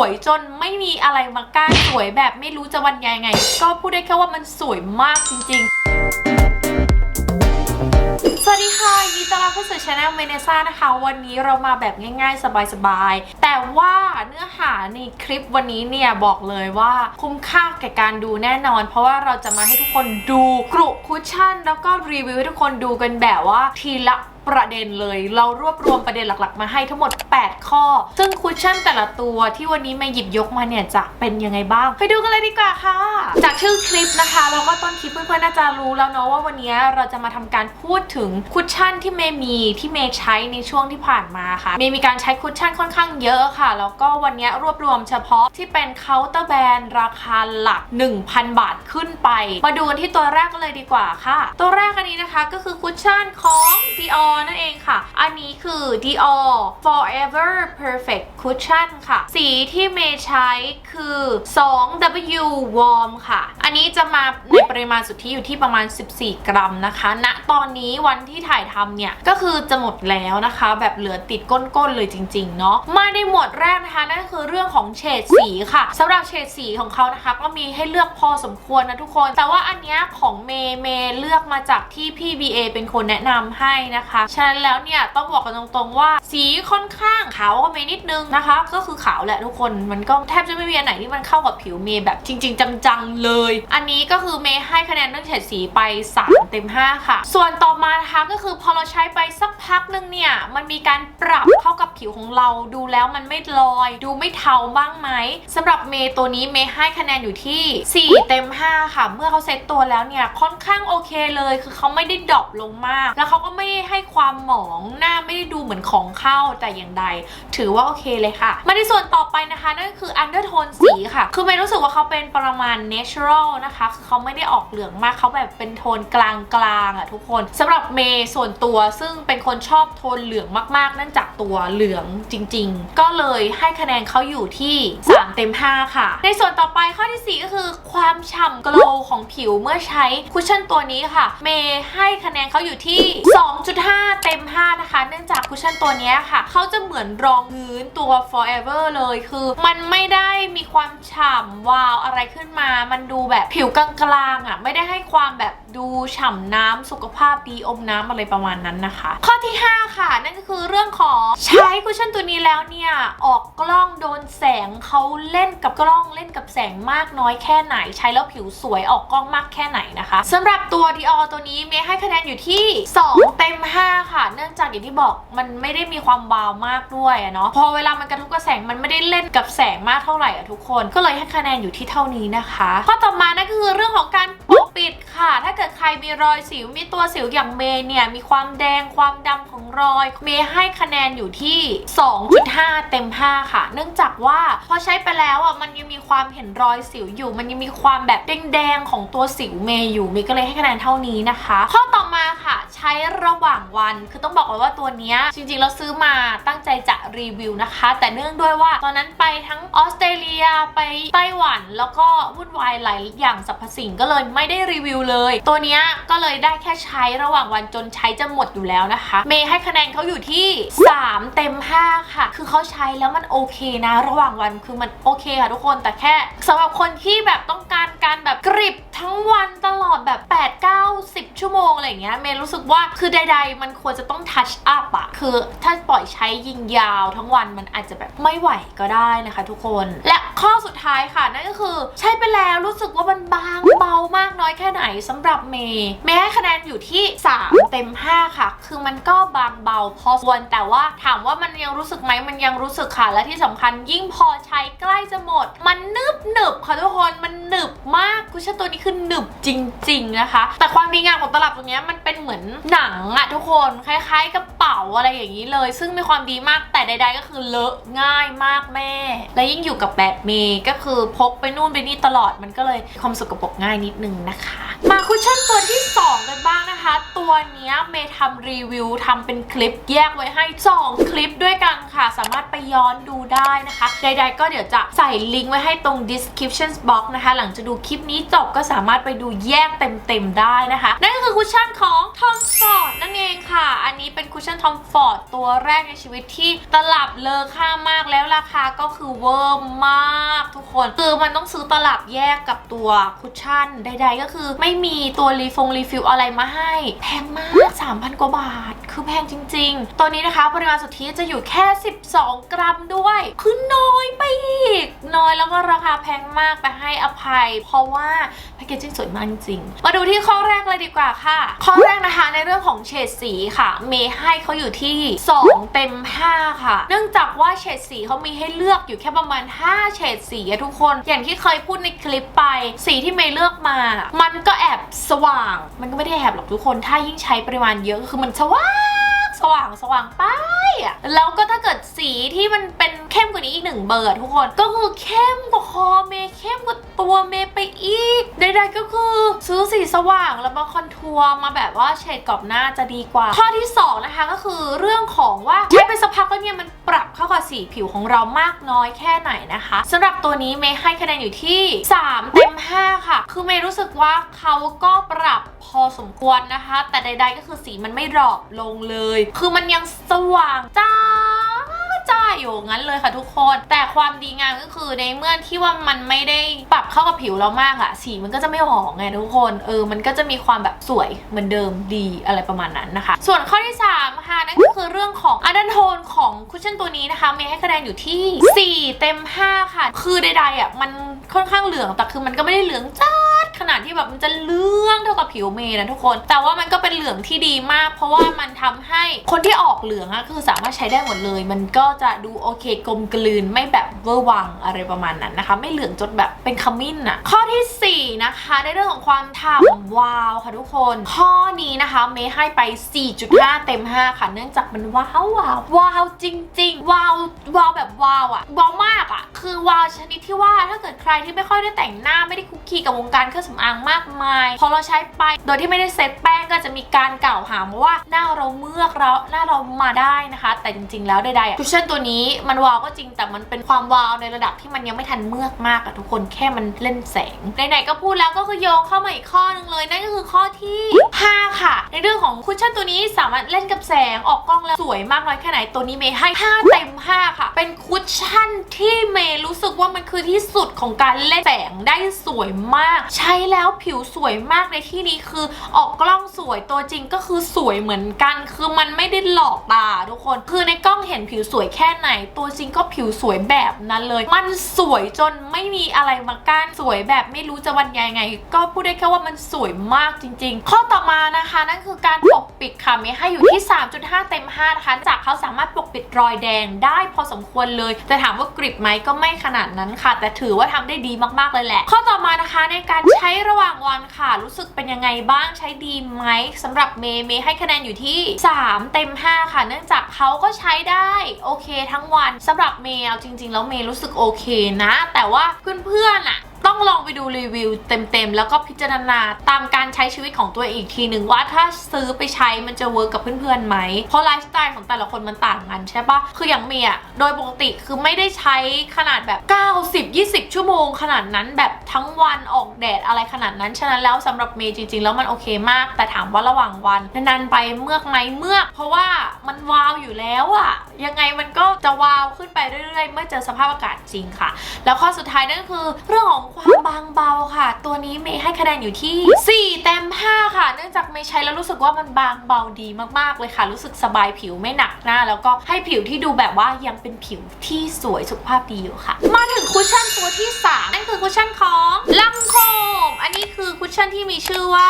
วยจนไม่มีอะไรมากั้นสวยแบบไม่รู้จะบรรยายไง ก็พูดได้แค่ว่ามันสวยมากจริงๆ สวัสดีค่ะยินดีต้อนรับเข้าสู่ช anel เมเนซ่านะคะ วันนี้เรามาแบบง่ายๆ สบายๆ แต่ว่าเนื้อหาในคลิปวันนี้เนี่ยบอกเลยว่าคุ้มค่าแก่การดูแน่นอน เพราะว่าเราจะมาให้ทุกคนดูกรุคุชชั่น แล้วก็รีวิวให้ทุกคนดูกันแบบว่าทีละ ประเด็นเลย เรารวบรวมประเด็นหลักๆ มาให้ทั้งหมด 8 ข้อ ซึ่งคุชชั่นแต่ละตัวที่วันนี้มาหยิบยกมาเนี่ยจะเป็นยังไงบ้าง ไปดูกันเลยดีกว่าค่ะ จากชื่อคลิปนะคะแล้วก็ต้นคลิปเพื่อนๆน่าจะรู้แล้วเนาะว่าวันนี้เราจะมาทำการพูดถึงคุชชั่นที่เมย์มีที่เมย์ใช้ในช่วงที่ผ่านมาค่ะเมย์มีการใช้คุชชั่นค่อนข้างเยอะค่ะ แล้วก็วันนี้รวบรวมเฉพาะที่เป็นเคาน์เตอร์แบรนด์ราคาหลัก 1,000 บาทขึ้นไป มาดูกันที่ตัวแรกกันเลยดีกว่าค่ะ ตัวแรกอันนี้นะคะก็คือคุชชั่นของ Dior นั่นเองค่ะ อันนี้คือ Dior Forever Perfect Cushion ค่ะ สีที่เมย์ใช้คือ 2W Warm ค่ะ อันนี้จะมาในปริมาณสุทธิอยู่ที่ประมาณ 14 กรัมนะคะณตอนนี้วันที่ถ่ายทำเนี่ย ก็คือจะหมดแล้วนะคะ แบบเหลือติดก้นๆเลยจริงๆเนาะมาในหมวดแรกนะคะ นั่นคือเรื่องของเฉดสีค่ะสำหรับเฉดสีของเขานะคะ ก็มีให้เลือกพอสมควรนะทุกคน แต่ว่าอันเนี้ยของเมย์เมย์เลือกมาจากที่พี่ BA เป็นคนแนะนำให้นะคะฉะนั้นแล้วเนี่ยต้องบอกกันตรงๆว่า สีค่อนข้างขาวกว่าเมย์นิดนึงนะคะ ก็คือขาวแหละทุกคนมันก็แทบจะไม่มีอันไหนที่มันเข้ากับผิวเมย์แบบจริง ๆ จังๆเลย อันนี้ก็คือเมย์ให้คะแนนเรื่องเฉดสีไป 3 เต็ม 5 ค่ะ ส่วนต่อมานะคะก็คือพอเราใช้ไปสักพักนึงเนี่ยมันมีการปรับเข้ากับผิวของเราดูแล้วมันไม่ลอย ดูไม่เทาบ้างไหมสำหรับเมย์ตัวนี้เมย์ให้คะแนนอยู่ที่ 4 เต็ม 5 ค่ะ เมื่อเขาเซตตัวแล้วเนี่ยค่อนข้างโอเคเลย คือเขาไม่ได้ดรอปลงมาก แล้วเขาก็ไม่ให้ความหมองหน้าไม่ได้ดูเหมือนของเข้าแต่อย่างใด ถือว่าโอเคเลยค่ะ มาในส่วนต่อไปนะคะ นั่นคือ undertone สีค่ะ คือเมย์รู้สึกว่าเขาเป็นประมาณ natural นะคะคือเขาไม่ได้ออกเหลืองมากเขาแบบเป็นโทนกลางๆอะทุกคนสำหรับเมย์ส่วนตัวซึ่งเป็นคนชอบโทนเหลืองมากๆเนื่องจากตัวเหลืองจริง ๆ ก็เลยให้คะแนนเขาอยู่ที่ 3 เต็ม 5 ค่ะ ในส่วนต่อไปข้อที่ 4 ก็คือความฉ่ำโกลของผิวเมื่อใช้คุชชั่นตัวนี้ค่ะ เมย์ให้คะแนนเขาอยู่ที่ 2.5เต็ม 5 นะคะ เนื่องจากคุชชั่นตัวนี้ค่ะ เขาจะเหมือนรองพื้นตัว forever เลยคือ มันไม่ได้มีความฉ่ำวาวอะไรขึ้นมา มันดูแบบผิวกลางๆอะไม่ได้ให้ความแบบดูฉ่ำน้ำสุขภาพดีอมน้ำอะไรประมาณนั้นนะคะ ข้อที่ 5 ค่ะ นั่นก็คือเรื่องของใช้คุชชั่นตัวนี้แล้วเนี่ย ออกกล้องโดนแสงเขาเล่นกับกล้องเล่นกับแสงมากน้อยแค่ไหน ใช้แล้วผิวสวยออกกล้องมากแค่ไหนนะคะสำหรับตัว Dior ตัวนี้เมย์ให้คะแนนอยู่ที่ 2 เต็ม 5ค่ะ เนื่องจากอย่างที่บอกมันไม่ได้มีความวาวมากด้วยเนาะพอเวลามันกระทบกับแสงมันไม่ได้เล่นกับแสงมากเท่าไหร่อะทุกคน ก็เลยให้คะแนนอยู่ที่เท่านี้นะคะข้อต่อมานั่นก็คือเรื่องของการปกปิดค่ะ ถ้าเกิดใครมีรอยสิวมีตัวสิวอย่างเมย์เนี่ยมีความแดงความดำของรอย เมย์ให้คะแนนอยู่ที่ 2.5 เต็ม 5 ค่ะ เนื่องจากว่าพอใช้ไปแล้วอะมันยังมีความเห็นรอยสิวอยู่ มันยังมีความแบบแดงๆของตัวสิวเมย์อยู่เมย์ก็เลยให้คะแนนเท่านี้นะคะ ข้อต่อมาค่ะ ใช้ระหว่างวัน คือต้องบอกเลยว่าตัวนี้จริงๆเราซื้อมาตั้งใจจะรีวิวนะคะ แต่เนื่องด้วยว่าตอนนั้นไปทั้งออสเตรเลียไปไต้หวัน แล้วก็วุ่นวายหลายอย่างสรรพสิ่งก็เลยไม่ได้รีวิวเลย ตัวนี้ก็เลยได้แค่ใช้ระหว่างวันจนใช้จะหมดอยู่แล้วนะคะ เมย์ให้คะแนนเขาอยู่ที่ 3 เต็ม 5 ค่ะ คือเขาใช้แล้วมันโอเคนะ ระหว่างวันคือมันโอเคค่ะทุกคนแต่แค่สำหรับคนที่แบบต้องการการแบบกริบทั้งวันตลอดแบบ 8 9 10 ชั่วโมงอะไรอย่างเงี้ยเมย์รู้สึกว่าคือใด ๆ มันควรจะต้องทัชอัพอะคือถ้าปล่อยใช้ยิงยาวทั้งวันมันอาจจะแบบไม่ไหวก็ได้นะคะ ทุกคน และข้อสุดท้ายค่ะนั่นก็คือใช้ไปแล้วรู้สึกว่ามันบางเบามากน้อยแค่ไหนสำหรับเมย์เมย์ให้คะแนนอยู่ที่ 3 เต็ม 5 ค่ะ คือมันก็บางเบาพอควรแต่ว่าถามว่ามันยังรู้สึกไหมมันยังรู้สึกค่ะและที่สำคัญยิ่งพอใช้ใกล้จะหมด มันนึบหนึบค่ะทุกคนมันหนึบมากคุชชั่นตัวนี้คือหนึบจริง ๆนะคะ แต่ความดีงามของตลับตรงเนี้ยมันเป็นเหมือนหนังอะทุกคนคล้ายๆกระเป๋าอะไรอย่างนี้เลย ซึ่งมีความดีมากแต่ใด ๆ ก็คือเลอะง่ายมากแม่ และยิ่งอยู่กับแบบเมก็คือพกไปนู่นไปนี่ตลอดมันก็เลยความสกปรกง่ายนิดนึงนะคะ มาคุชชั่นตัวที่ 2 กันบ ตัวเนี้ยเมย์ทำรีวิวทำเป็นคลิปแยกไว้ให้ 2 คลิปด้วยกันค่ะ สามารถไปย้อนดูได้นะคะ ใดๆก็เดี๋ยวจะใส่ลิงก์ไว้ให้ตรง description box นะคะ หลังจากดูคลิปนี้จบก็สามารถไปดูแยกเต็มๆได้นะคะ นั่นก็คือคุชชั่นของ Tom Ford นั่นเองค่ะ อันนี้เป็นคุชชั่น Tom Ford ตัวแรกในชีวิตที่ตลับเลอค่ามากแล้วราคาก็คือเวอร์มากทุกคนคือมันต้องซื้อตลับแยกกับตัวคุชชั่น ใด ๆ ก็คือไม่มีตัวรีฟงรีฟิลอะไรมาให้แพงมาก 3,000 กว่าบาท คือแพงจริง ๆ ตัวนี้นะคะปริมาณสุทธิจะอยู่แค่ 12 กรัมด้วย คือน้อยไปอีก น้อยแล้วก็ราคาแพงมากไปให้อภัย เพราะว่าแพคเกจจิ้งสวยมากจริงๆมาดูที่ข้อแรกเลยดีกว่าค่ะ ข้อแรกนะคะในเรื่องของเฉดสีค่ะ เมย์ให้เขาอยู่ที่ 2 เต็ม 5 ค่ะ เนื่องจากว่าเฉดสีเขามีให้เลือกอยู่แค่ประมาณ 5 เฉดสีทุกคน อย่างที่เคยพูดในคลิปไป สีที่เมย์เลือกมา มันก็แอบสว่าง มันก็ไม่ได้แอบหรอกทุกคน ถ้ายิ่งใช้ปริมาณเยอะคือมันสว่างสว่างสว่างไปอะแล้วก็ถ้าเกิดสีที่มันเป็นเข้มกว่านี้อีกหนึ่งเบอร์ทุกคนก็คือเข้มกว่าคอเมย์เข้มกว่าตัวเมย์ไปอีกใดๆก็คือซื้อสีสว่างแล้วมาคอนทัวร์มาแบบว่าเฉดกรอบหน้าจะดีกว่า ข้อที่สองนะคะก็คือเรื่องของว่า ใช้ไปสักพักแล้วเนี่ยมันปรับเข้ากับสีผิวของเรามากน้อยแค่ไหนนะคะสำหรับตัวนี้เมย์ให้คะแนนอยู่ที่ 3 เต็ม 5 ค่ะ คือเมย์รู้สึกว่าเขาก็ปรับพอสมควรนะคะ แต่ใด ๆ ก็คือสีมันไม่ดรอปลงเลย คือมันยังสว่างจ้า จ้าอยู่งั้นเลยค่ะทุกคน แต่ความดีงามก็คือในเมื่อที่ว่ามันไม่ได้ปรับเข้ากับผิวเรามากอะสีมันก็จะไม่หอมไงทุกคน เออ มันก็จะมีความแบบสวยเหมือนเดิมดีอะไรประมาณนั้นนะคะ ส่วนข้อที่3ค่ะนั่นก็คือเรื่องของอัดันโทนของคุชชั่นตัวนี้นะคะเมย์ให้คะแนนอยู่ที่ 4 เต็ม 5 ค่ะ คือใดๆอะมันค่อนข้างเหลืองแต่คือมันก็ไม่ได้เหลืองจ้าดขนาดที่แบบมันจะเหลืองเท่ากับ ผิวเมย์นะทุกคน แต่ว่ามันก็เป็นเหลืองที่ดีมาก เพราะว่ามันทำให้คนที่ออกเหลืองอะคือสามารถใช้ได้หมดเลย มันก็จะดูโอเคกลมกลืนไม่แบบเวอร์วังอะไรประมาณนั้นนะคะ ไม่เหลืองจนแบบเป็นขมิ้นอะข้อทีสี่4 นะคะ ในเรื่องของความฉ่ำวาวค่ะทุกคน ข้อนี้นะคะเมย์ให้ไป 4.5 เต็ม 5 ค่ะ เนื่องจากมันว้าววาววาวจริง ๆวาววาวแบบวาวอะวาวมากอะคือวาวชนิดที่ว่าถ้าเกิดใครที่ไม่ค่อยได้แต่งหน้าไม่ได้คุกคีกับวงการเครื่องสำอางมากมาย พอเราใช้ไปโดยที่ไม่ได้เซตแป้งก็จะมีการกล่าวหาว่าหน้าเราเมือกเราหน้าเรามาได้นะคะ แต่จริง ๆ แล้วใดๆอะคุชชั่นตัวนี้มันวาวก็จริงแต่มันเป็นความวาวในระดับที่มันยังไม่ทันเมือกมากอะทุกคนแค่มันเล่นแสงไหนๆก็พูดแล้วก็คือโยงเข้ามาอีกข้อนึงเลยนั่นก็คือข้อที่ 5 ค่ะ ในเรื่องของคุชชั่นตัวนี้สามารถเล่นกับแสงออกกล้องแล้วสวยมากน้อยแค่ไหนตัวนี้เมย์ให้ 5 เต็ม 5 ค่ะ เป็นคุชชั่นที่เมย์รู้สึกว่ามันคือที่สุดของการเล่นแสงได้สวยมาก ใช้แล้วผิวสวยมากในที่นี้คือออกกล้องสวยตัวจริงก็คือสวยเหมือนกัน คือมันไม่ได้หลอกตาทุกคน คือในกล้องเห็นผิวสวยแค่ไหน ตัวจริงก็ผิวสวยแบบนั้นเลย มันสวยจนไม่มีอะไรมากั้นสวยแบบไม่รู้จะบรรยายไง ก็พูดได้แค่ว่ามันสวยมากจริง ๆ ข้อต่อมานะคะนั่นคือการปกปิดค่ะมย์ให้อยู่ที่ 3.5 เต็ม 5 นะคะ จากเขาสามารถปกปิดรอยแดงได้พอสมควรเลยแต่ถามว่ากริบไหมก็ไม่ขนาดนั้นค่ะ แต่ถือว่าทำได้ดีมากๆเลยแหละ ข้อต่อมานะคะในการใช้ระหว่างวันค่ะ รู้สึกเป็นยังไงบ้างใช้ดีไหมสำหรับเมย์เมย์ให้คะแนนอยู่ที่ 3 เต็ม 5 ค่ะ เนื่องจากเขาก็ใช้ได้โอเคทั้งวันสำหรับเมย์เอาจริง ๆ แล้วเมย์รู้สึกโอเคนะ แต่ว่าเพื่อนๆอะ ต้องลองไปดูรีวิวเต็มๆ แล้วก็พิจารณาตามการใช้ชีวิตของตัวเองอีกทีหนึ่งว่าถ้าซื้อไปใช้มันจะเวิร์กกับเพื่อนๆไหม เพราะไลฟ์สไตล์ของแต่ละคนมันต่างกันใช่ปะคืออย่างเมียโดยปกติคือไม่ได้ใช้ขนาดแบบ 90 20 ชั่วโมง ขนาดนั้นแบบทั้งวันออกแดดอะไรขนาดนั้น ฉะนั้นแล้วสำหรับเมย์จริงๆ แล้วมันโอเคมาก แต่ถามว่าระหว่างวันนานๆไปเมือกไหมเมือก เพราะว่ามันวาวอยู่แล้วอะยังไงมันก็จะวาวขึ้นไปเรื่อยๆ เมื่อเจอสภาพอากาศจริงค่ะ แล้วข้อสุดท้ายนั่นก็คือเรื่องของความบางเบาค่ะ ตัวนี้เมย์ให้คะแนนอยู่ที่ 4 เต็ม 5 ค่ะ เนื่องจากเมย์ใช้แล้วรู้สึกว่ามันบางเบาดีมากๆเลยค่ะ รู้สึกสบายผิวไม่หนักหน้า แล้วก็ให้ผิวที่ดูแบบว่ายังเป็นผิวที่สวยสุขภาพดีอยู่ค่ะ มาถึงคุชชั่นตัวที่ 3 นั่นคือคุชชั่นของลังโคม อันนี้คือคุชชั่นที่มีชื่อว่า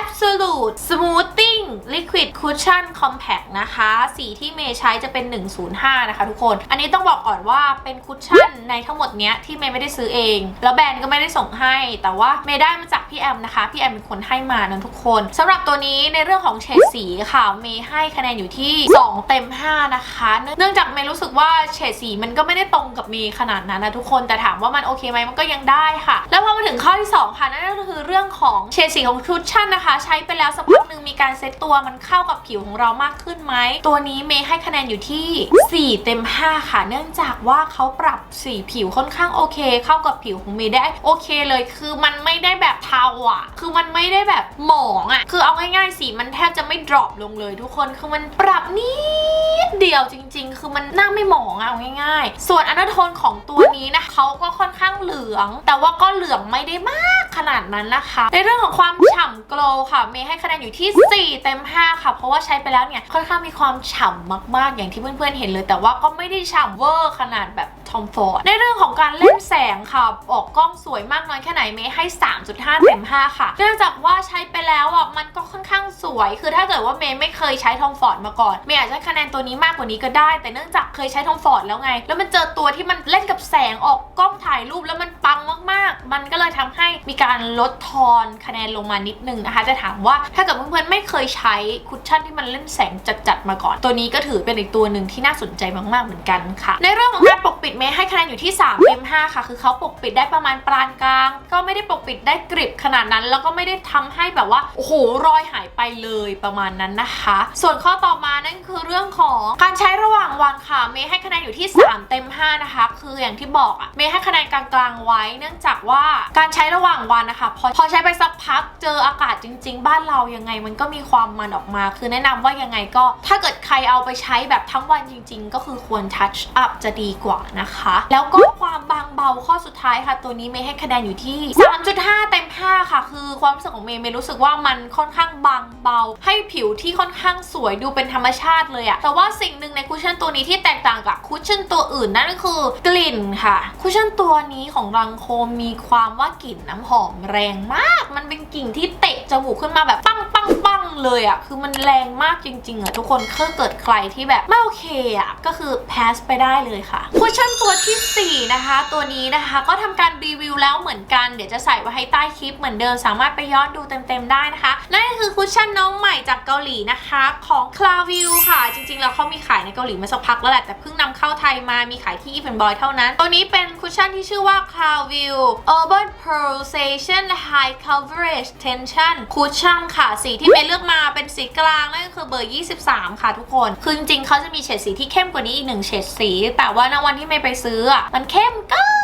Absolute Smoothing Liquid Cushion Compact นะคะ สีที่เมย์ใช้จะเป็น 105 นะคะทุกคน อันนี้ต้องบอกก่อนว่าเป็นคุชชั่นในทั้งหมดเนี้ยที่เมย์ไม่ได้ซื้อเอง แล้วแบรนด์ก็ไม่ได้ส่งให้ แต่ว่าเมย์ได้มาจากพี่แอมนะคะ พี่แอมเป็นคนให้มานะทุกคนสำหรับตัวนี้ในเรื่องของเฉดสีค่ะ เมย์ให้คะแนนอยู่ที่ 2 เต็ม 5 นะคะ เนื่องจากเมย์รู้สึกว่าเฉดสีมันก็ไม่ได้ตรงกับเมย์ขนาดนั้นนะทุกคน แต่ถามว่ามันโอเคไหมมันก็ยังได้ค่ะ แล้วพอมาถึงข้อที่ 2 ค่ะ นั่นก็คือเรื่องของเฉดสีของคุชชั่นนะคะใช้ไปแล้วสักพักหนึ่งมีการเซตตัวมันเข้ากับผิวของเรามากขึ้นไหม ตัวนี้เมย์ให้คะแนนอยู่ที่ 4 เต็ม 5 ค่ะ เนื่องจากว่าเขาปรับสีผิวค่อนข้างโอเค เข้ากับผิวของเมย์ได้โอเคเลย คือมันไม่ได้แบบเทาอะคือมันไม่ได้แบบหมองอะคือเอาง่ายๆสีมันแทบจะไม่ดรอปลงเลยทุกคน คือมันปรับนิดเดียวจริง ๆ คือมันหน้าไม่หมองอะเอาง่าย ๆ ส่วนอันดาโทนของตัวนี้นะเขาก็ค่อนข้างเหลือง แต่ว่าก็เหลืองไม่ได้มากขนาดนั้นนะคะ ในเรื่องของความฉ่ำโกลค่ะเมย์ให้คะแนนอยู่ที่ 4 เต็ม 5 ค่ะ เพราะว่าใช้ไปแล้วเนี่ยค่อนข้างมีความฉ่ำมากๆ อย่างที่เพื่อนๆเห็นเลย แต่ว่าก็ไม่ได้ฉ่ำเวอร์ขนาดแบบทอมฟอร์ดในเรื่องของการเล่นแสงค่ะ ออกกล้องสวยมากน้อยแค่ไหนเมย์ให้ 3.5เต็ม5ค่ะ เนื่องจากว่าใช้ไปแล้วอะมันก็ค่อนข้างสวย คือถ้าเกิดว่าเมย์ไม่เคยใช้ทอมฟอร์ดมาก่อนเมย์อาจจะคะแนนตัวนี้มากกว่านี้ก็ได้ แต่เนื่องจากเคยใช้ทอมฟอร์ดแล้วไง แล้วมันเจอตัวที่มันเล่นกับแสงออกกล้องถ่ายรูปแล้วมันปังมากๆ มันก็เลยทำให้มีการลดทอนคะแนนลงมานิดนึงนะคะ จะถามว่าถ้าเกิดเพื่อนๆไม่เคยใช้คุชชั่นที่มันเล่นแสงจัดๆมาก่อน ตัวนี้ก็ถือเป็นอีกตัวหนึ่งที่น่าสนใจมากๆเหมือนกันค่ะ ในเรื่องของการปกปิดเมย์ให้คะแนนอยู่ที่3เต็ม5ค่ะ คือเขาปกปิดได้ประมาณปานกลาง ก็ไม่ได้ปกปิดได้กริบขนาดนั้น แล้วก็ไม่ได้ทำให้แบบว่าโอ้โหรอยหายไปเลยประมาณนั้นนะคะ ส่วนข้อต่อมานั่นคือเรื่องของการใช้ระหว่างวันค่ะ เมย์ให้คะแนนอยู่ที่ 3 เต็ม 5 นะคะ คืออย่างที่บอกอะเมย์ให้คะแนนกลางๆไว้ เนื่องจากว่าการใช้ระหว่างวันนะคะพอพอใช้ไปสักพักเจออากาศจริง ๆ บ้านเรายังไงมันก็มีความมันออกมา คือแนะนำว่ายังไงก็ ถ้าเกิดใครเอาไปใช้แบบทั้งวันจริง ๆ ก็คือควรทัชอัพจะดีกว่านะคะแล้วก็ความบางเบาข้อสุดท้ายค่ะ ตัวนี้เมย์ให้คะแนนอยู่ที่ 3.5 เต็ม 5 ค่ะ คือความรู้สึกของเมย์เมย์รู้สึกว่ามันค่อนข้างบางเบา ให้ผิวที่ค่อนข้างสวยดูเป็นธรรมชาติเลยอะแต่ว่าสิ่งหนึ่งในคุชชั่นตัวนี้ที่แตกต่างกับคุชชั่นตัวอื่นนั่นก็คือกลิ่นค่ะ คุชชั่นตัวนี้ของรังโคมมีความว่ากลิ่นน้ำหอมแรงมาก มันเป็นกลิ่นที่เตะจมูกขึ้นมาแบบปังปังปัง เลยอะคือมันแรงมากจริงๆอะทุกคนถ้าเกิดใครที่แบบไม่โอเคอะก็คือ pass ไปได้เลยค่ะคุชชั่นตัวทีสี่4 นะคะ ตัวนี้นะคะก็ทำการรีวิวแล้วเหมือนกัน เดี๋ยวจะใส่ไว้ให้ใต้คลิปเหมือนเดิมสามารถไปย้อนดูเต็มๆได้นะคะนั่นก็คือคุชชั่นน้องใหม่จากเกาหลีนะคะของ c l a v i e w ค่ะ จริงๆแล้วเขามีขายในเกาหลีมาสักพักแล้วแหละแต่เพิ่งนำเข้าไทยมามีขายที่ Even Boy เท่านั้น ตัวนี้เป็นคุชชั่นที่ชื่อว่า c l a v i e w Urban Pulsation High Coverage Tension Cushion ค่ะสีที่เมย์เลือกมาเป็นสีกลางนั่นก็คือเบอร์ 23 ค่ะทุกคน คือจริงๆเขาจะมีเฉดสีที่เข้มกว่านี้อีกหนึ่งเฉดสี แต่ว่าณวันที่เมย์ไปซื้ออะมันเข้มเกิน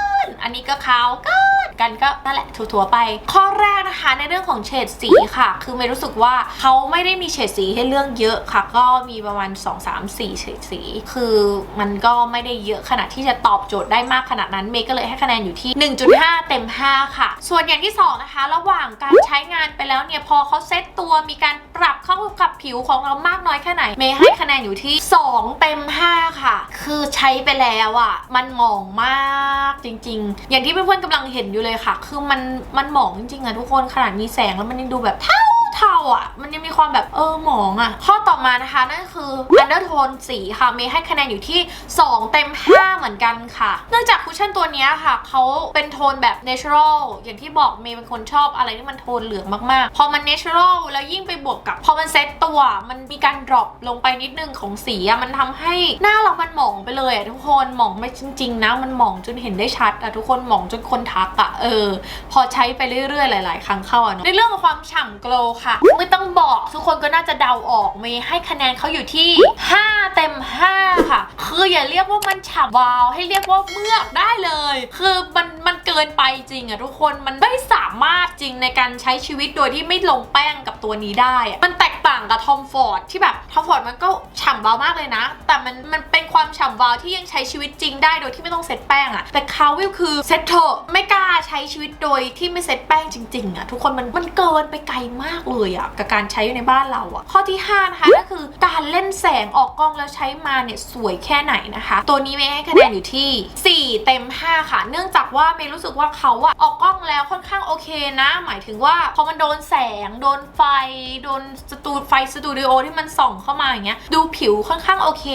อันนี้ก็ขาวกินกันก็นั่นแหละถั่วๆไป ข้อแรกนะคะในเรื่องของเฉดสีค่ะ คือเมย์รู้สึกว่าเขาไม่ได้มีเฉดสีให้เลือกเยอะค่ะ ก็มีประมาณ 2 3 4เฉดสี คือมันก็ไม่ได้เยอะขนาดที่จะตอบโจทย์ได้มากขนาดนั้นเมย์ก็เลยให้คะแนนอยู่ที่ 1.5 เต็ม 5 ค่ะ ส่วนอย่างที่ 2 นะคะ ระหว่างการใช้งานไปแล้วเนี่ยพอเขาเซตตัวมีการปรับเข้ากับผิวของเรามากน้อยแค่ไหนเมย์ให้คะแนนอยู่ที่ 2 เต็ม 5 ค่ะ คือใช้ไปแล้วอะ่ะมันหมองมากจริง ๆอย่างที่เพื่อนๆกำลังเห็นอยู่เลยค่ะ คือมันมันหมองจริงๆอะทุกคนขนาดมีแสงแล้วมันยังดูแบบเท่า เทาอะ มันยังมีความแบบเออหมองอะ ข้อต่อมานะคะ นั่นคือ undertone สีค่ะเมย์ให้คะแนนอยู่ที่ 2 เต็ม 5 เหมือนกันค่ะ เนื่องจากคุชชั่นตัวนี้ค่ะ เขาเป็นโทนแบบ natural อย่างที่บอกเมย์เป็นคนชอบอะไรที่มันโทนเหลืองมากๆ พอมัน natural แล้วยิ่งไปบวกกับ พอมันเซตตัว มันมีการ drop ลงไปนิดนึงของสีอะ มันทำให้หน้าเรามันหมองไปเลยอะทุกคนหมองไม่จริง ๆ นะ มันหมองจนเห็นได้ชัดอะทุกคนหมองจนคนทักอะเออ พอใช้ไปเรื่อยๆ หลาย ๆ ครั้งเข้าอะเนอะในเรื่องของความฉ่ำโกลว์ค่ะ ไม่ต้องบอกทุกคนก็น่าจะเดาออกเมย์ให้คะแนนเขาอยู่ที่ 5 เต็ม 5 ค่ะ คืออย่าเรียกว่ามันฉ่ำวาว ให้เรียกว่าเมือกได้เลย คือมันมันเกินไปจริงอะทุกคนมันไม่สามารถจริงในการใช้ชีวิตโดยที่ไม่ลงแป้งกับตัวนี้ได้ มันแตกต่างกับทอมฟอร์ดที่แบบทอมฟอร์ดมันก็ฉ่ำวาวมากเลยนะ แต่มันมันเป็นความฉ่ำวาวที่ยังใช้ชีวิตจริงได้โดยที่ไม่ต้องเซ็ตแป้งอะแต่คาวิลคือเซ็ตเถอะไม่กล้าใช้ชีวิตโดยที่ไม่เซ็ตแป้งจริงๆอะทุกคนมันมันเกินไปไกลมากเลยอะกับการใช้อยู่ในบ้านเราอะข้อที่5นะคะก็คือการเล่นแสงออกกล้องแล้วใช้มาเนี่ยสวยแค่ไหนนะคะ ตัวนี้เมย์ให้คะแนนอยู่ที่ 4 เต็ม 5 ค่ะ เนื่องจากว่าเมย์รู้สึกว่าเขาอะออกกล้องแล้วค่อนข้างโอเคนะ หมายถึงว่าพอมันโดนแสง โดนไฟ โดนสตูไฟสตูดิโอที่มันส่องเข้ามาอย่างเงี้ยดูผิวค่อนข้างโอเค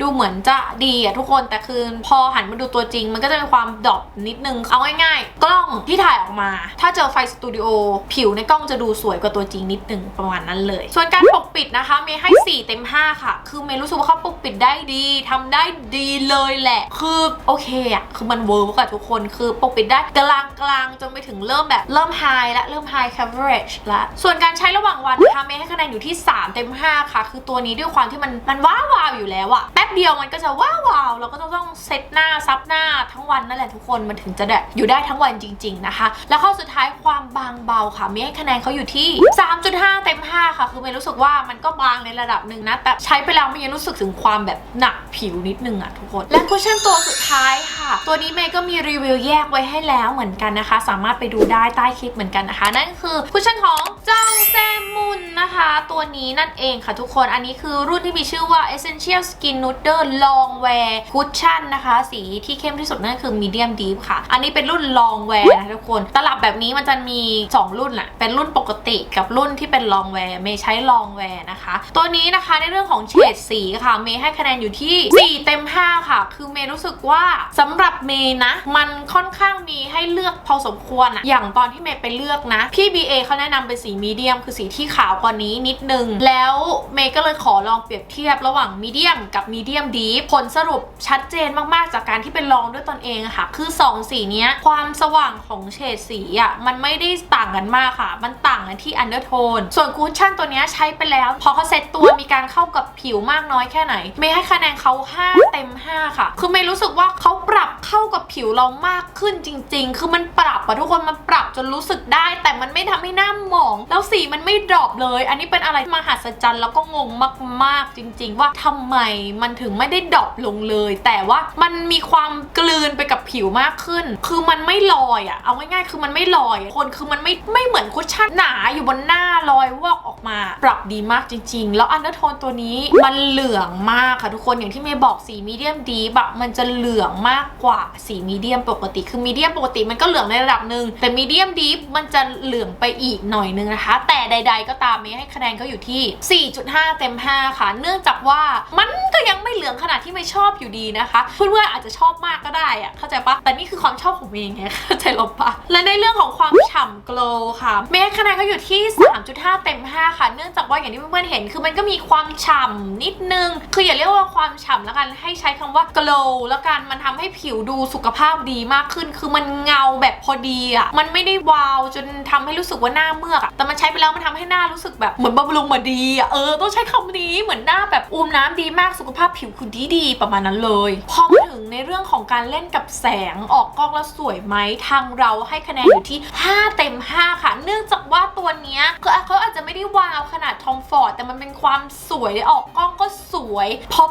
ดูเหมือนจะดีอะทุกคนแต่คือพอหันมาดูตัวจริง มันก็จะมีความดรอปนิดนึงเอาง่ายๆ กล้องที่ถ่ายออกมา ถ้าเจอไฟสตูดิโอผิวในกล้องจะดูสวยกว่าตัวจริงงนิดนึงประมาณนั้นเลย ส่วนการปกปิดนะคะเมย์ให้ 4 เต็ม 5 ค่ะ คือเมย์รู้สึกว่าเขาปกปิดได้ดีทำได้ดีเลยแหละ คือโอเคอะคือมันเวิร์กอะทุกคน คือปกปิดได้กลางกลางจนไปถึงเริ่มแบบเริ่มไฮและเริ่ม high coverage ละส่วนการใช้ระหว่างวันนะคะเมย์ให้คะแนนอยู่ที่ 3 เต็ม 5 ค่ะ คือตัวนี้ด้วยความที่มันมันว้าวาวอยู่แล้วอะแป๊บเดียวมันก็จะว้าวาวเราก็ต้องต้องเซตหน้าซับหน้าทั้งวันนั่นแหละทุกคนมันถึงจะได้อยู่ได้ทั้งวันจริง ๆนะคะ แล้วข้อสุดท้ายความบางเบาค่ะเมย์ให้คะแนนเขาอยู่ที่3.5 เต็ม 5 ค่ะ คือเมย์รู้สึกว่ามันก็บางในระดับหนึ่งนะ แต่ใช้ไปแล้วเมย์ยังรู้สึกถึงความแบบหนักผิวนิดนึงอะทุกคน และคุชชั่นตัวสุดท้ายค่ะ ตัวนี้เมย์ก็มีรีวิวแยกไว้ให้แล้วเหมือนกันนะคะ สามารถไปดูได้ใต้คลิปเหมือนกันนะคะ นั่นคือคุชชั่นของเจ้าแซมมุนนะคะ ตัวนี้นั่นเองค่ะทุกคน อันนี้คือรุ่นที่มีชื่อว่า Essential Skin Nude Long Wear Cushion นะคะ สีที่เข้มที่สุดนั่นคือ Medium Deep ค่ะ อันนี้เป็นรุ่น Long Wear นะทุกคน ตลับแบบนี้มันจะมี 2 รุ่นอะเป็นรุ่นปกติกับรุ่นที่เป็น Long Wear เมย์ใช้ Long Wear นะคะ ตัวนี้นะคะในเรื่องของเฉดสีค่ะ เมย์ให้คะแนนอยู่ที่ 4 เต็ม 5 ค่ะ คือเมย์รู้สึกว่าสำหรับเมย์นะ มันค่อนข้างมีให้เลือกพอสมควรอะอย่างตอนที่เมย์ไปเลือกนะ พี่ BA เขาแนะนำเป็นสีมีเดียม คือสีที่ขาวกว่านี้นิดนึง แล้วเมย์ก็เลยขอลองเปรียบเทียบระหว่างมีเดียมกับมีเดียมดีผลสรุปชัดเจนมากๆ จากการที่ไปลองด้วยตนเองค่ะ คือ 2 สีนี้ความสว่างของเฉดสีอะมันไม่ได้ต่างกันมากค่ะ มันต่างกันที่อันเดอร์โทน ส่วนคูชชั่นตัวนี้ใช้ไปแล้ว พอเขาเซ็ตตัวมีการเข้ากับผิวมากน้อยแค่ไหน เมย์ให้คะแนนเขา 5 เต็ม 5 ค่ะ คือเมย์รู้สึกว่าเขาปรับเข้ากับผิวเรามากขึ้นจริง ๆ คือมันปรับอะทุกคนมันปรับจนรู้สึกได้ แต่มันไม่ทำให้หน้าหมอง แล้วสีมันไม่ดรอปเลย อันนี้เป็นอะไรมหัศจรรย์แล้วก็งงมากๆจริง ๆ ว่าทำไมมันถึงไม่ได้ดรอปลงเลย แต่ว่ามันมีความกลืนไปกับผิวมากขึ้น คือมันไม่ลอยอะเอาง่ายๆคือมันไม่ลอย คนคือมันไม่ไม่เหมือนคุชชั่นหนาอยู่บนหน้าลอยวอกออกมา ปรับดีมากจริง ๆ แล้วอันเดอร์โทนตัวนี้มันเหลืองมากค่ะทุกคนอย่างที่เมย์บอกสีมีเดียมดีบะมันจะเหลืองมากกว่าสีมีเดียมปกติคือมีเดียมปกติมันก็เหลืองในระดับหนึ่งแต่มีเดียมดีมันจะเหลืองไปอีกหน่อยนึงนะคะ แต่ใด ๆ ก็ตามเมย์ให้คะแนนเขาอยู่ที่ 4.5 เต็ม 5 ค่ะ เนื่องจากว่ามันก็ยังไม่เหลืองขนาดที่ไม่ชอบอยู่ดีนะคะ เพื่อนๆอาจจะชอบมากก็ได้อะเข้าใจปะแต่นี่คือความชอบของเมย์ไงเข้าใจหรอปะและในเรื่องของความฉ่ำ glow ค่ะ เมย์ให้คะแนนเขาอยู่ที่3.5 เต็ม 5 ค่ะ เนื่องจากว่าอย่างที่เพื่อนๆเห็น คือมันก็มีความฉ่ำนิดนึง คืออย่าเรียกว่าความฉ่ำแล้วกัน ให้ใช้คำว่า glow แล้วกัน มันทำให้ผิวดูสุขภาพดีมากขึ้น คือมันเงาแบบพอดีอะมันไม่ได้วาวจนทำให้รู้สึกว่าหน้าเมือกอะแต่มันใช้ไปแล้วมันทำให้หน้ารู้สึกแบบเหมือนบำรุงมาดีอะเออ ต้องใช้คำนี้ เหมือนหน้าแบบอุ้มน้ำดีมาก สุขภาพผิวคือดีดีๆประมาณนั้นเลย พอมาถึงในเรื่องของการเล่นกับแสงออกกล้องแล้วสวยไหมทางเราให้คะแนนอยู่ที่ 5 เต็ม 5 ค่ะ เนื่องจากว่าตัวเนี้ยคือเขาอาจจะไม่ได้วาวขนาดทอมฟอร์ดแต่มันเป็นความสวยออกกล้องก็สวย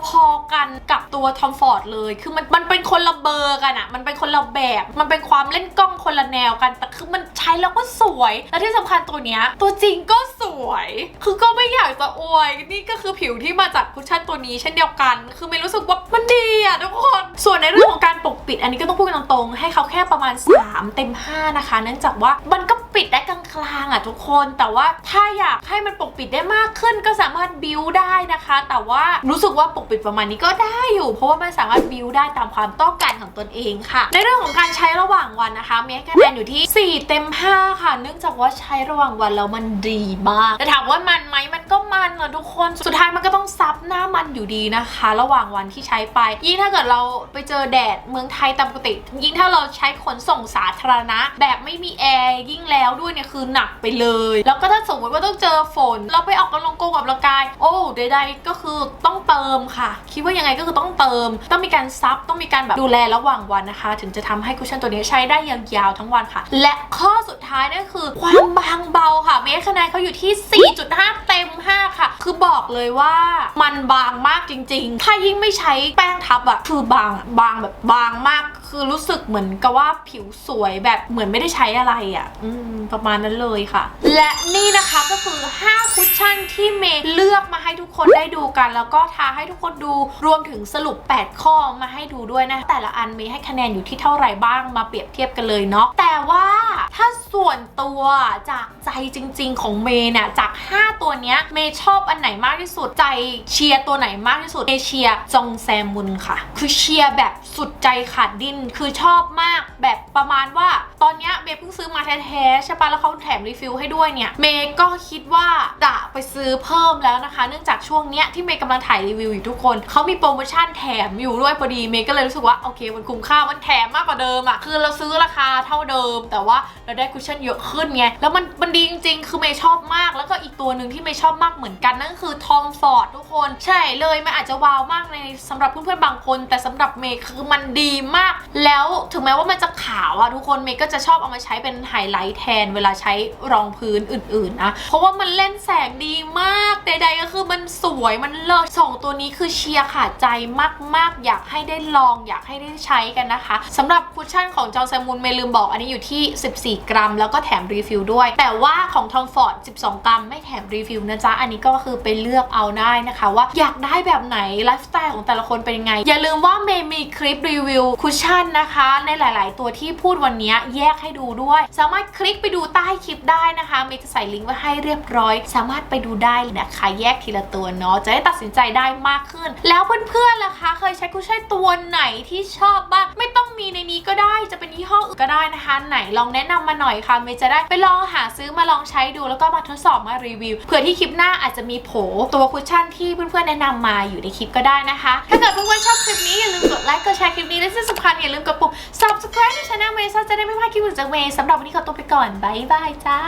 พอๆกันกับตัวทอมฟอร์ดเลย คือมันมันเป็นคนละเบอร์กันอะมันเป็นคนละแบบ มันเป็นความเล่นกล้องคนละแนวกันแต่คือมันใช้แล้วก็สวย และที่สำคัญตัวเนี้ยตัวจริงก็สวย คือก็ไม่อยากจะอวย นี่ก็คือผิวที่มาจากคุชชั่นตัวนี้เช่นเดียวกัน คือไม่รู้สึกว่ามันดีอะทุกคน ส่วนในเรื่องของการปกปิด อันนี้ก็ต้องพูดกันตรงๆ ให้เขาแค่ประมาณ 3 เต็ม 5 นะคะ เนื่องจากว่ามันก็ปิดได้กลาง อะทุกคน แต่ว่าถ้าอยากให้มันปกปิดได้มากขึ้นก็สามารถบิวได้นะคะ แต่ว่ารู้สึกว่าปกปิดประมาณนี้ก็ได้อยู่ เพราะว่ามันสามารถบิวได้ตามความต้องการของตนเองค่ะ ในเรื่องของการใช้ระหว่างวันนะคะเมย์ให้คะแนนอยู่ที่ 4 เต็ม 5 ค่ะ เนื่องจากว่าใช้ระหว่างวันแล้วมันดีมากแต่ถามว่ามันไหมมันก็มันอะทุกคนสุดท้ายมันก็ต้องซับหน้ามันอยู่ดีนะคะ ระหว่างวันที่ใช้ไป ยิ่งถ้าเกิดเราไปเจอแดดเมืองไทยตามปกติ ยิ่งถ้าเราใช้ขนส่งสาธารณะ แบบไม่มีแอร์ยิ่งแล้วด้วยเนี่ยคือหนักไปเลย แล้วก็ถ้าสมมติว่าต้องเจอฝน เราไปออกกำลังกงกับร่างกาย โอ้ใดๆก็คือต้องเติมค่ะ คิดว่ายังไงก็คือต้องเติม ต้องมีการซับต้องมีการแบบดูแลระหว่างวันนะคะ ถึงจะทำให้คุชชั่นตัวนี้ใช้ได้ยาวๆทั้งวันค่ะ และข้อสุดท้ายนั่นคือ ความบางเบาค่ะเมสคะแนนเขาอยู่ที่ 4.5 เต็ม 5 ค่ะ คือบอกเลยว่ามันบางมากจริง ๆ ถ้ายิ่งไม่ใช้แป้งทับอะคือบางบางแบบบางมาก คือรู้สึกเหมือนกับว่าผิวสวยแบบเหมือนไม่ได้ใช้อะไรอะอืม ประมาณนั้นเลยค่ะ และนี่นะคะก็คือ 5 คุชชั่นที่เมย์เลือกมาให้ทุกคนได้ดูกัน แล้วก็ทาให้ทุกคนดูรวมถึงสรุป 8 ข้อมาให้ดูด้วยนะ แต่ละอันเมย์ให้คะแนนอยู่ที่เท่าไหร่บ้างมาเปรียบเทียบกันเลยเนาะแต่ว่าถ้าส่วนตัวจากใจจริง ๆ ของเมย์เนี่ยจาก 5 ตัวเนี้ยเมย์ชอบอันไหนมากที่สุดใจเชียร์ตัวไหนมากที่สุดเมย์เชียร์จงแซมมุนค่ะ คือเชียร์แบบสุดใจขาดดิ้นคือชอบมากแบบประมาณว่า ตอนนี้เมย์เพิ่งซื้อมาแท้ๆใช่ปะแล้วเขาแถมรีฟิลให้ด้วยเนี่ยเมย์ก็คิดว่าจะไปซื้อเพิ่มแล้วนะคะ เนื่องจากช่วงเนี้ยที่เมย์กำลังถ่ายรีวิวอยู่ทุกคนเขามีโปรโมชั่นแถมอยู่ด้วยพอดีเมย์ก็เลยรู้สึกว่าโอเค มันคุ้มค่ามันแถมมากกว่าเดิมอะคือเราซื้อราคาเท่าเดิม แต่ว่าเราได้คุชชั่นเยอะขึ้นไงแล้วมันมันดีจริงๆคือเมย์ชอบมาก แล้วก็อีกตัวหนึ่งที่เมย์ชอบมากเหมือนกันนั่นก็คือทอมฟอร์ดทุกคนใช่เลยมันอาจจะว้าวมากในสำหรับเพื่อนๆบางคน แต่สำหรับเมย์คือมันดีมากแล้วถึงแม้ว่ามันจะขาวอะทุกคนเมย์ก็จะชอบเอามาใช้เป็นไฮไลท์แทนเวลาใช้รองพื้นอื่นๆนะเพราะว่ามันเล่นแสงดีมากใดๆก็คือมันสวยมันเลิศสองตัวนี้คือเชียร์ขาดใจมากๆ อยากให้ได้ลองอยากให้ได้ใช้กันนะคะสำหรับคุชชั่นของจอร์แซมูนเมย์ลืมบอกอันนี้อยู่ที่ 14 กรัม แล้วก็แถมรีฟิลด้วย แต่ว่าของทอมฟอร์ด12 กรัม ไม่แถมรีฟิลนะจ๊ะอันนี้ก็คือไปเลือกเอาได้นะคะ ว่าอยากได้แบบไหนไลฟ์สไตล์ของแต่ละคนเป็นยังไงอย่าลืมว่าเมย์มีคลิปรีวิวคุชชั่นนะคะ ในหลาย ๆ ตัวที่พูดวันนี้แยกให้ดูด้วย สามารถคลิกไปดูใต้คลิปได้นะคะเมย์จะใส่ลิงก์ไว้ให้เรียบร้อย สามารถไปดูได้นะคะแยกทีละตัวเนาะจะได้ตัดสินใจได้มากขึ้น แล้วเพื่อนๆล่ะคะ เคยใช้คุชช่ายตัวไหนที่ชอบบ้างไม่ มีในนี้ก็ได้จะเป็นยี่ห้ออื่นก็ได้นะคะ ไหนลองแนะนำมาหน่อยค่ะเมย์จะได้ไปลองหาซื้อมาลองใช้ดูแล้วก็มาทดสอบมารีวิวเผื่อที่คลิปหน้าอาจจะมีโผตัวคุชชั่นที่เพื่อนๆแนะนำมาอยู่ในคลิปก็ได้นะคะ ถ้าเกิดเพื่อนๆชอบคลิปนี้อย่าลืมกดไลค์กดแชร์คลิปนี้และที่สำคัญอย่าลืมกดปุ่ม subscribe ในช่องเมย์จะได้ไม่พลาดคลิปอื่นจากเมย์สำหรับวันนี้ขอตัวไปก่อนบ๊ายบายจ้า